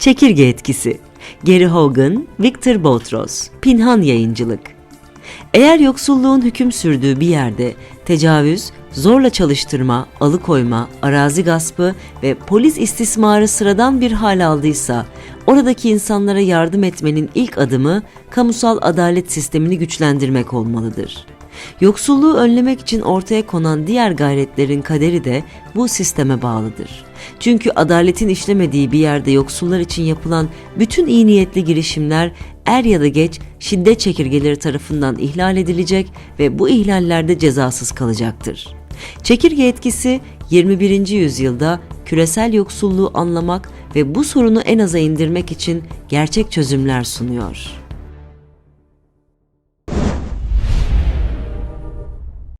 Çekirge etkisi. Gary Hogan, Victor Boutros, Pinhan Yayıncılık. Eğer yoksulluğun hüküm sürdüğü bir yerde tecavüz, zorla çalıştırma, alıkoyma, arazi gaspı ve polis istismarı sıradan bir hal aldıysa, oradaki insanlara yardım etmenin ilk adımı kamusal adalet sistemini güçlendirmek olmalıdır. Yoksulluğu önlemek için ortaya konan diğer gayretlerin kaderi de bu sisteme bağlıdır. Çünkü adaletin işlemediği bir yerde yoksullar için yapılan bütün iyi niyetli girişimler er ya da geç şiddet çekirgeleri tarafından ihlal edilecek ve bu ihlallerde cezasız kalacaktır. Çekirge etkisi 21. yüzyılda küresel yoksulluğu anlamak ve bu sorunu en aza indirmek için gerçek çözümler sunuyor.